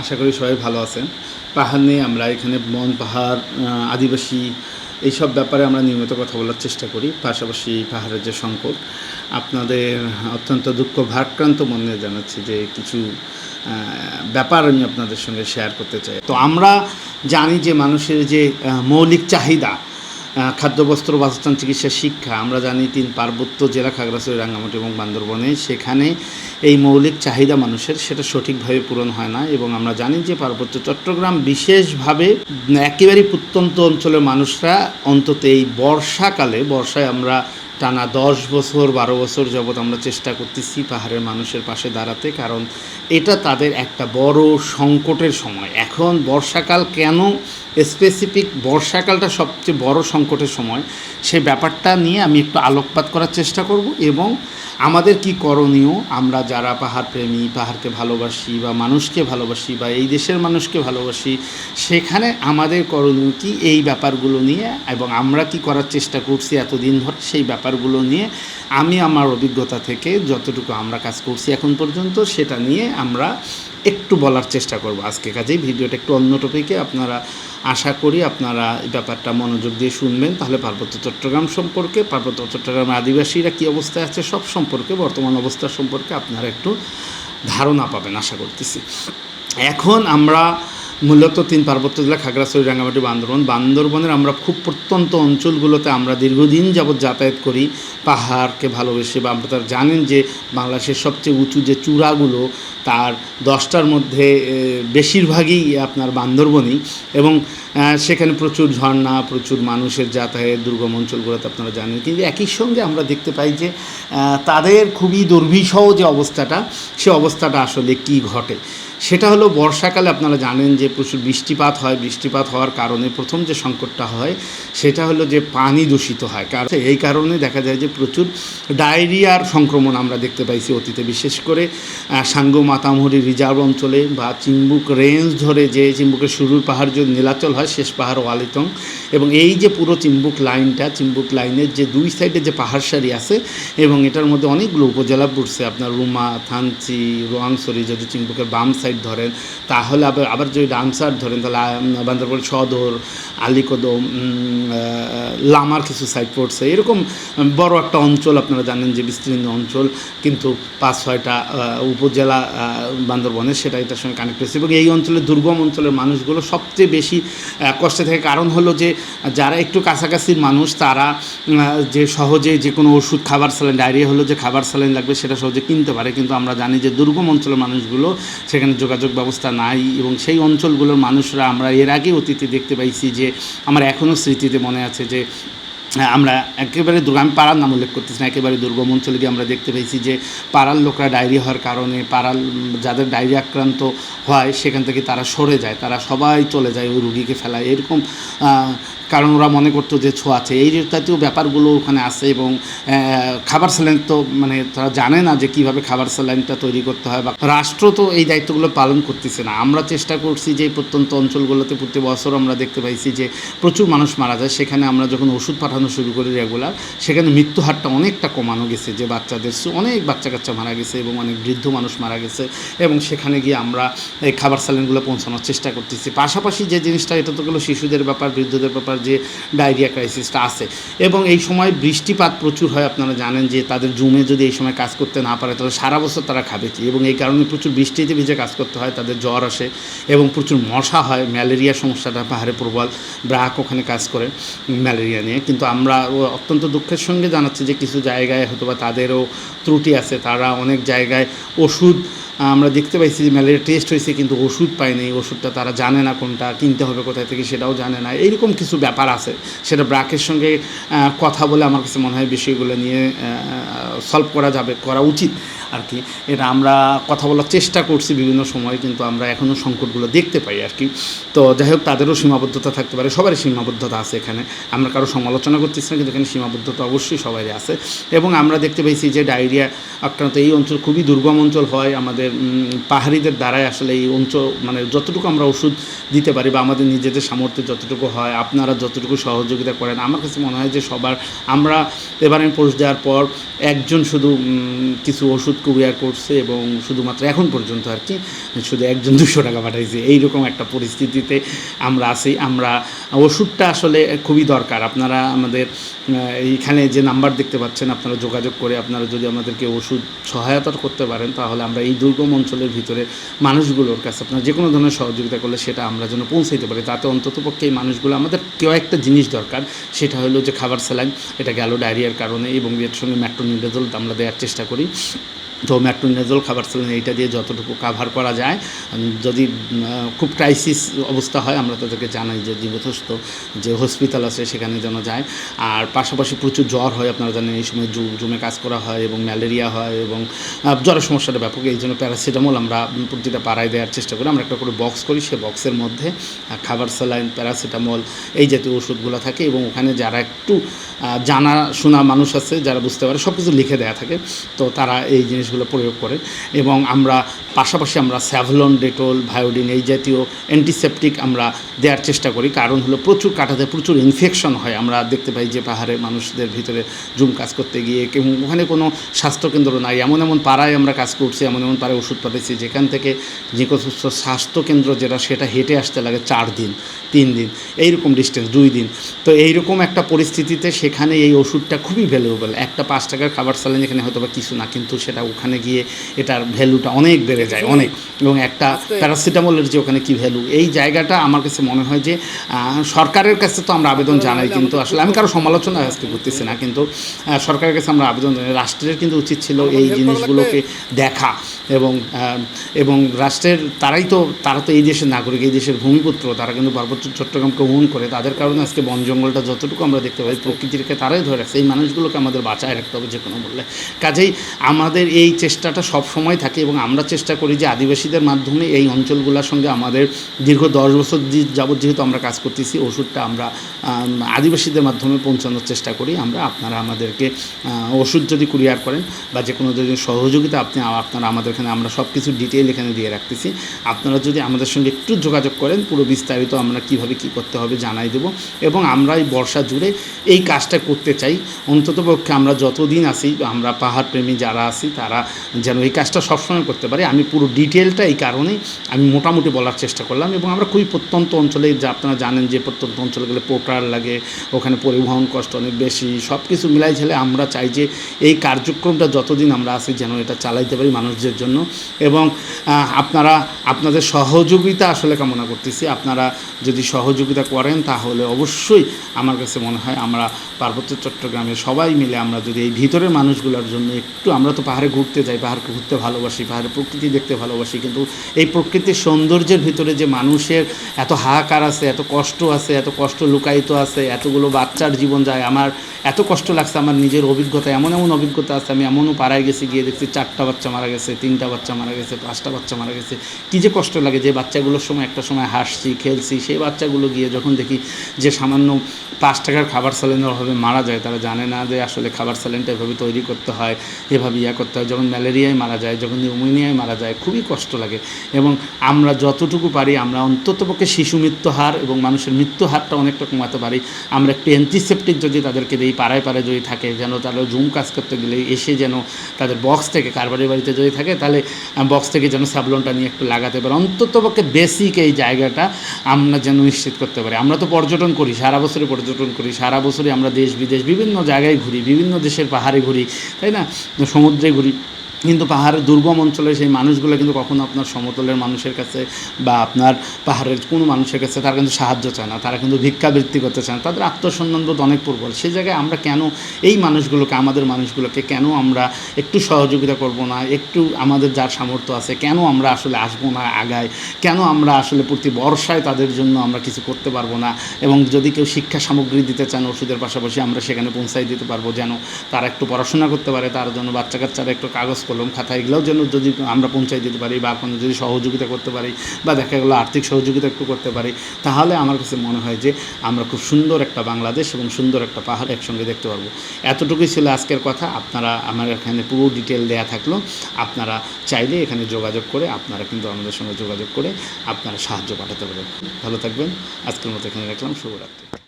আশা করি সবাই ভালো আছেন। পাহাড় নিয়ে আমরা এখানে বন, পাহাড় আদিবাসী এইসব ব্যাপারে আমরা নিয়মিত কথা বলার চেষ্টা করি, পাশাপাশি পাহাড়ের যে সংকট, আপনাদের অত্যন্ত দুঃখ ভারাক্রান্ত মনে জানাচ্ছি যে কিছু ব্যাপার আমি আপনাদের সঙ্গে শেয়ার করতে চাই। তো আমরা জানি যে মানুষের যে মৌলিক চাহিদা আহ, খাদ্য বস্ত্র বাসস্থান চিকিৎসা শিক্ষা। আমরা জানি তিন পার্বত্য জেলা খাগড়াছড়ি রাঙ্গামাটি এবং বান্দরবনে সেখানে এই মৌলিক চাহিদা মানুষের সেটা সঠিকভাবে পূরণ হয় না এবং আমরা জানি যে পার্বত্য চট্টগ্রাম বিশেষভাবে একেবারেই প্রত্যন্ত অঞ্চলের মানুষরা অন্তত এই বর্ষাকালে বর্ষায় আমরা টানা দশ বছর, বারো বছর যাবৎ আমরা চেষ্টা করতেছি পাহাড়ের মানুষের পাশে দাঁড়াতে, কারণ এটা তাদের একটা বড় সংকটের সময়। এখন বর্ষাকাল কেন স্পেসিফিক বর্ষাকালটা সবচেয়ে বড় সংকটের সময় সেই ব্যাপারটা নিয়ে আমি একটু আলোকপাত করার চেষ্টা করব এবং আমাদের কি করণীয়, আমরা যারা পাহাড় প্রেমী পাহাড়কে ভালোবাসি বা মানুষকে ভালোবাসি বা এই দেশের মানুষকে ভালোবাসি, সেখানে আমাদের করণীয় কি এই ব্যাপারগুলো নিয়ে এবং আমরা কি করার চেষ্টা করছি এতদিন ধরে, সেই ব্যাপারগুলো নিয়ে আমি আমার অভিজ্ঞতা থেকে যতটুকু আমরা কাজ করছি এখন পর্যন্ত সেটা নিয়ে আমরা একটু বলার চেষ্টা করব আজকে কাজেই। ভিডিওটা একটু অন্য টপিকে আপনারা আশা করি আপনারা এই ব্যাপারটা মনোযোগ দিয়ে শুনবেন। তাহলে পার্বত্য চট্টগ্রাম সম্পর্কে, পার্বত্য চট্টগ্রামের আদিবাসীরা কী অবস্থায় আছে সব সম্পর্কে, বর্তমান অবস্থা সম্পর্কে আপনারা একটু ধারণা পাবেন, আশা করতেছি। এখন আমরা মূলত তিন পার্বত্য জেলা খাগড়াছড়ি, রাঙ্গামাটি, বান্দরবন। বান্দরবনের আমরা খুব প্রত্যন্ত অঞ্চলগুলোতে আমরা দীর্ঘদিন যাবৎ যাতায়াত করি। পাহাড়কে ভালোবেসে বা আমরা তার জানেন যে বাংলাদেশের সবচেয়ে উঁচু যে চূড়াগুলো, তার দশটার মধ্যে বেশিরভাগই আপনার বান্দরবনই। এবং সেখানে প্রচুর ঝর্ণা, প্রচুর মানুষের যাতায়াত দুর্গম অঞ্চলগুলোতে আপনারা জানেন। কিন্তু একই সঙ্গে আমরা দেখতে পাই যে তাদের খুবই দুর্বিষহ যে অবস্থাটা, সে অবস্থাটা আসলে কি ঘটে? সেটা হলো বর্ষাকালে আপনারা জানেন যে প্রচুর বৃষ্টিপাত হয়। বৃষ্টিপাত হওয়ার কারণে প্রথম যে সংকটটা হয়, সেটা হলো যে পানি দূষিত হয়। কারণ এই কারণে দেখা যায় যে প্রচুর ডায়রিয়ার সংক্রমণ আমরা দেখতে পাইছি অতীতে। বিশেষ করে সাঙ্গু মাতামুহুরি রিজার্ভ অঞ্চলে বা চিম্বুক রেঞ্জ ধরে যে চিম্বুকের শুরুর পাহাড় যে নীলাচল হয় শেষ পাহাড় ওয়ালিতং এবং এই যে পুরো চিম্বুক লাইনটা, চিম্বুক লাইনের যে দুই সাইডে যে পাহাড় সারি আছে এবং এটার মধ্যে অনেকগুলো উপজেলা পড়ছে, আপনার রুমা, থানচি রোয়াংসরি যদি চিম্বুকের বাম সাইড ধরেন, তাহলে আবার আবার যদি ডান সাইড ধরেন, তাহলে বান্দরবান, সদর, আলিকদম লামার কিছু সাইড পড়ছে। এরকম বড় একটা অঞ্চল আপনারা জানেন যে বিস্তীর্ণ অঞ্চল, কিন্তু পাঁচ, ছয়টা উপজেলা বান্দরবনের সেটা এটার সঙ্গে কানেক্ট হয়েছে। এবং এই অঞ্চলের দুর্গম অঞ্চলের মানুষগুলো সবচেয়ে বেশি কষ্টে থাকে। কারণ হলো যে যারা একটু কাছাকাছির মানুষ, তারা যে সহজে যে কোনো ওষুধ খাবার স্যালাইন ডায়রিয়া হলো যে খাবার স্যালাইন লাগবে সেটা সহজে কিনতে পারে। কিন্তু আমরা জানি যে দুর্গম অঞ্চলের মানুষগুলো সেখানে যোগাযোগ ব্যবস্থা নাই এবং সেই অঞ্চলগুলোর মানুষরা আমরা এর আগে অতীতে দেখতে পাইছি যে, আমার এখনও স্মৃতিতে মনে আছে যে আমরা একেবারে আমি পাড়ার নাম উল্লেখ করতেছি না, একেবারে দুর্গম অঞ্চলে গিয়ে আমরা দেখতে পেয়েছি যে পাড়ার লোকরা ডায়রি হওয়ার কারণে, পাড়ার যাদের ডায়রি আক্রান্ত হয়, সেখান থেকে তারা সরে যায়, তারা সবাই চলে যায় ওই রুগীকে ফেলায়। এরকম কারণ ওরা মনে করতো যে ছোঁয়াছে এই জাতীয় ব্যাপারগুলো ওখানে আছে এবং খাবার স্যালাইন তো মানে তারা জানে না যে কীভাবে খাবার স্যালাইনটা তৈরি করতে হয় বা রাষ্ট্র তো এই দায়িত্বগুলো পালন করতেছে না। আমরা চেষ্টা করছি যে প্রত্যন্ত অঞ্চলগুলোতে প্রতি বছর আমরা দেখতে পাইছি যে প্রচুর মানুষ মারা যায়। সেখানে আমরা যখন ওষুধ পাঠানো শুরু করি রেগুলার সেখানে মৃত্যু হারটা অনেকটা কমানো গেছে যে বাচ্চাদের অনেক বাচ্চা কাচ্চা মারা গেছে এবং অনেক বৃদ্ধ মানুষ মারা গেছে এবং সেখানে গিয়ে আমরা এই খাবার স্যালাইনগুলো পৌঁছানোর চেষ্টা করতেছি। পাশাপাশি যে জিনিসটা, এটা তো গেলো শিশুদের ব্যাপার, বৃদ্ধদের ব্যাপার যে ডায়রিয়া ক্রাইসিসটা আছে। এবং এই সময় বৃষ্টিপাত প্রচুর হয়, আপনারা জানেন যে তাদের জুমে যদি এই সময় কাজ করতে না পারে, তাহলে সারা বছর তারা খাবে কি? এবং এই কারণে প্রচুর বৃষ্টিতে ভিজে কাজ করতে হয়, তাদের জ্বর আসে এবং প্রচুর মশা হয়, ম্যালেরিয়া সমস্যাটা পাহাড়ে প্রবল, ব্রাক ওখানে কাজ করে ম্যালেরিয়া নিয়ে। কিন্তু আমরা অত্যন্ত দুঃখের সঙ্গে জানাচ্ছি যে কিছু জায়গায় হয়তো বা তাদেরও ত্রুটি আছে, তারা অনেক জায়গায় ওষুধ আমরা দেখতে পাইছি যে ম্যালেরিয়া টেস্ট হয়েছে, কিন্তু ওষুধ পায়নি ওষুধটা তারা জানে না কোনটা, কিনতে হবে কোথায় থেকে সেটাও জানে না। এইরকম কিছু ব্যাপার আছে। সেটা ব্রাকের সঙ্গে কথা বলে আমার কাছে মনে হয় বিষয়গুলো নিয়ে সলভ করা যাবে, করা উচিত আর কি এটা আমরা কথা বলার চেষ্টা করছি বিভিন্ন সময়, কিন্তু আমরা এখনও সংকটগুলো দেখতে পাই আর কি তো যাই হোক, তাদেরও সীমাবদ্ধতা থাকতে পারে। সবারই সীমাবদ্ধতা আছে এখানে। আমরা কারও সমালোচনা করতেছি না, কিন্তু এখানে সীমাবদ্ধতা অবশ্যই সবারই আছে। এবং আমরা দেখতে পাইছি যে ডায়রিয়া আক্রান্ত এই অঞ্চল খুবই দুর্গম অঞ্চল হয়। আমাদের পাহাড়িদের দ্বারাই আসলে এই অঞ্চল মানে যতটুকু আমরা ওষুধ দিতে পারি বা আমাদের নিজেদের সামর্থ্য যতটুকু হয়, আপনারা যতটুকু সহযোগিতা করেন, আমার কাছে মনে হয় যে সবার, আমরা এবারে পোস্ট দেওয়ার পর একজন শুধু কিছু ওষুধ কুরিয়ার করছে এবং শুধুমাত্র এখন পর্যন্ত আর কি, শুধু একজন দুশো টাকা পাঠাইছে। এইরকম একটা পরিস্থিতিতে আমরা আছি। আমরা ওষুধটা আসলে খুবই দরকার। আপনারা আমাদের এইখানে যে নাম্বার দেখতে পাচ্ছেন, আপনারা যোগাযোগ করে আপনারা যদি আমাদেরকে ওষুধ সহায়তা করতে পারেন, তাহলে আমরা এই দুর্গম অঞ্চলের ভিতরে মানুষগুলোর কাছে আপনার যে কোনো ধরনের সহযোগিতা করলে সেটা আমরা যেন পৌঁছাইতে পারি। তাতে অন্ততপক্ষে এই মানুষগুলো, আমাদের কেউ একটা জিনিস দরকার। সেটা হলো যে খাবার স্যালাইন, এটা গেল ডায়রিয়ার কারণে এবং এর সঙ্গে ম্যাট্রোনিডাজল আমরা দেওয়ার চেষ্টা করি। তো ম্যাট্রোনিডাজল খাবার স্যালাইন এইটা দিয়ে যতটুকু কাভার করা যায়। যদি খুব ক্রাইসিস অবস্থা হয়, আমরা তাদেরকে জানাই যে যথেষ্ট যে হসপিটাল আছে, সেখানে যেন যায়। আর পাশাপাশি প্রচুর জ্বর হয়, আপনারা জানেন এই সময় জু, জুমে কাজ করা হয় এবং ম্যালেরিয়া হয় এবং জ্বরের সমস্যাটা ব্যাপক। এই জন্য প্যারাসিটামল আমরা প্রতিটা পাড়ায় দেওয়ার চেষ্টা করি। আমরা একটা করে বক্স করি, সে বক্সের মধ্যে খাবার স্যালাইন প্যারাসিটামল এই জাতীয় ওষুধগুলো থাকে এবং ওখানে যারা একটু জানা শোনা মানুষ আছে, যারা বুঝতে পারে সব কিছু লিখে দেওয়া থাকে। তো তারা এই জিনিসগুলো প্রয়োগ করে। এবং আমরা পাশাপাশি আমরা স্যাভলন, ডেটল, ভায়োডিন এই জাতীয় অ্যান্টিসেপটিক আমরা দেওয়ার চেষ্টা করি। কারণ হলো প্রচুর কাটাতে প্রচুর ইনফেকশন হয়। আমরা দেখতে পাই যে পাহাড়ে মানুষদের ভিতরে জুম কাজ করতে গিয়ে এবং ওখানে কোনো স্বাস্থ্যকেন্দ্র নাই। এমন এমন পাড়ায় আমরা কাজ করছি, এমন এমন পাড়ায় ওষুধ পাঠাইছি, যেখান থেকে নিকটস্থ স্বাস্থ্যকেন্দ্র যেটা সেটা হেঁটে আসতে লাগে চার দিন, তিন দিন, এইরকম ডিস্টেন্স দুই দিন। তো এইরকম একটা পরিস্থিতিতে সেখানে এই ওষুধটা খুবই ভ্যালুয়েবল একটা পাঁচ টাকার খাবার সালেন এখানে হয়তো বা কিছু না, কিন্তু সেটা ওখানে গিয়ে এটার ভ্যালুটা অনেক বেড়ে যায় অনেক। এবং একটা প্যারাসিটামলের যে ওখানে কি ভ্যালু এই জায়গাটা আমার কাছে মনে হয় যে সরকারের কাছে তো আমরা আবেদন জানাই কিন্তু আসলে আমি কারও সমালোচনা আজকে করতেছি না কিন্তু সরকারের কাছে আমরা আবেদন জানাই। রাষ্ট্রের কিন্তু উচিত ছিল এই জিনিসগুলোকে দেখা এবং এবং রাষ্ট্রের তারাই তো তারা তো এই দেশের নাগরিক এই দেশের ভূমিপুত্র তারা কিন্তু পার্বত্য চট্টগ্রামকে ওন করে। তাদের কারণে আজকে বন জঙ্গলটা যতটুকু আমরা দেখতে পাই প্রকৃতিকে তারাই ধরে রাখছে এই মানুষগুলোকে আমাদের বাঁচায় রাখতে হবে যে কোনো বললে কাজেই আমাদের এই চেষ্টাটা সব সময় থাকে এবং আমরা চেষ্টা করি যে আদিবাসীদের মাধ্যমে এই অঞ্চলগুলোর সঙ্গে আমাদের দীর্ঘ দশ বছর যে- যাবৎ যেহেতু আমরা কাজ করতেছি, ওষুধটা আমরা আদিবাসীদের মাধ্যমে পৌঁছানোর চেষ্টা করি। আমরা আপনারা আমাদেরকে ওষুধ যদি কুরিয়ার করেন বা যে কোনো যদি সহযোগিতা আপনি, আপনারা আমাদের এখানে আমরা সব কিছু ডিটেল এখানে দিয়ে রাখতেছি। আপনারা যদি আমাদের সঙ্গে একটু যোগাযোগ করেন, পুরো বিস্তারিত আমরা কীভাবে কি করতে হবে জানাই দেব এবং আমরা এই বর্ষা জুড়ে এই কাজটা করতে চাই। অন্ততপক্ষে আমরা যতদিন আসি আমরা পাহাড় প্রেমী যারা আছি, তারা যেন এই কাজটা সবসময় করতে পারি। আমি পুরো ডিটেলটা এই কারণেই আমি মোটামুটি বলার চেষ্টা করলাম এবং আমরা খুবই প্রত্যন্ত অঞ্চলে, যা আপনারা জানেন যে প্রত্যন্ত অঞ্চলে গেলে পোর্টার লাগে, ওখানে পরিবহন কষ্ট অনেক বেশি সব কিছু মিলাই ছেলে আমরা চাই যে এই কার্যক্রমটা যতদিন আমরা আছি যেন এটা চালাইতে পারি মানুষদের জন্য। এবং আপনারা, আপনাদের সহযোগিতা আসলে কামনা করতেছি। আপনারা যদি সহযোগিতা করেন তাহলে অবশ্যই আমার কাছে মনে হয় আমরা পার্বত্য চট্টগ্রামে সবাই মিলে আমরা যদি এই ভিতরের মানুষগুলোর জন্য একটু, আমরা তো পাহাড়ে ঘুরতে যাই পাহাড়কে ঘুরতে ভালোবাসি পাহাড়ের প্রকৃতি দেখতে ভালোবাসি, কিন্তু এই প্রকৃতির সৌন্দর্যের ভিতরে যে মানুষের এত হাহাকার আছে, এত কষ্ট আছে, এত কষ্ট লুকায়িত আছে, এতগুলো বাচ্চার জীবন যায়, আমার এত কষ্ট লাগছে আমার নিজের অভিজ্ঞতা এমন এমন অভিজ্ঞতা আছে, আমি এমনও পাড়ায় গেছি, গিয়ে দেখছি চারটা বাচ্চা মারা গেছে, তিনটা বাচ্চা মারা গেছে, পাঁচটা বাচ্চা মারা গেছে। কী যে কষ্ট লাগে যে বাচ্চাগুলোর সময় একটা সময় হাসছি, খেলছি, সেই বাচ্চাগুলো গিয়ে যখন দেখি যে সামান্য পাঁচ টাকার খাবার স্যালেন্ডার ভাবে মারা যায়, তারা জানে না যে আসলে খাবার স্যালেন্ডটা এভাবে তৈরি করতে হয়, এভাবে ইয়া করতে হয়। যখন ম্যালেরিয়ায় মারা যায়, যখন নিউমোনিয়ায় মারা যায়, খুবই কষ্ট লাগে। এবং আমরা যতটুকু পারি, আমরা অন্ততপক্ষে শিশু মৃত্যু হার এবং মানুষের মৃত্যু হারটা অনেকটা কমাতে পারি। আমরা একটু অ্যান্টিসেপটিক যদি তাদেরকে দিই পাড়ায় পাড়ায় যদি থাকে, যেন তারা জুম কাজ করতে গেলে এসে যেন তাদের বক্স থেকে, কারবারের বাড়িতে যদি থাকে, তাহলে বক্স থেকে যেন স্যাবলনটা নিয়ে একটু লাগাতে পারে। অন্ততপক্ষে বেসিক এই জায়গাটা আমরা যেন নিশ্চিত করতে পারি। আমরা তো পর্যটন করি, সারা বছরই পর্যটন করি, সারা বছরই আমরা দেশ বিদেশ বিভিন্ন জায়গায় ঘুরি, বিভিন্ন দেশের পাহাড়ে ঘুরি, তাই না? সমুদ্রে ঘুরি। কিন্তু পাহাড়ের দুর্গম অঞ্চলে সেই মানুষগুলো কিন্তু কখনো আপনার সমতলের মানুষের কাছে বা আপনার পাহাড়ের কোনো মানুষের কাছে তারা কিন্তু সাহায্য চায় না। তারা কিন্তু ভিক্ষাবৃত্তি করতে চায় না। তাদের আত্মসন্ধান আত্মসম্মানবোধ অনেক প্রবল। সেই জায়গায় আমরা কেন এই মানুষগুলোকে, আমাদের মানুষগুলোকে কেন আমরা একটু সহযোগিতা করব না? একটু আমাদের যার সামর্থ্য আছে, কেন আমরা আসলে আসব না আগায়? কেন আমরা আসলে প্রতি বর্ষায় তাদের জন্য আমরা কিছু করতে পারব না? এবং যদি কেউ শিক্ষা সামগ্রী দিতে চান ওষুধের পাশাপাশি আমরা সেখানে পৌঁছাই দিতে পারব যেন তারা একটু পড়াশোনা করতে পারে, তার জন্য বাচ্চা কাচ্চারা একটু কাগজ কলম খাতা এগুলোও যেন যদি আমরা পৌঁছাই দিতে পারি বা কোনো যদি সহযোগিতা করতে পারি বা দেখা গেলো আর্থিক সহযোগিতা একটু করতে পারি, তাহলে আমার কাছে মনে হয় যে আমরা খুব সুন্দর একটা বাংলাদেশ এবং সুন্দর একটা পাহাড় একসঙ্গে দেখতে পারব। এতটুকুই ছিল আজকের কথা, আপনারা আমার এখানে পুরো ডিটেল দেয়া থাকল। আপনারা চাইলে এখানে যোগাযোগ করে আপনারা কিন্তু আমাদের সঙ্গে যোগাযোগ করে আপনারা সাহায্য পাঠাতে পারেন। ভালো থাকবেন, আজকের মতো এখানে রাখলাম, শুভরাত্রি।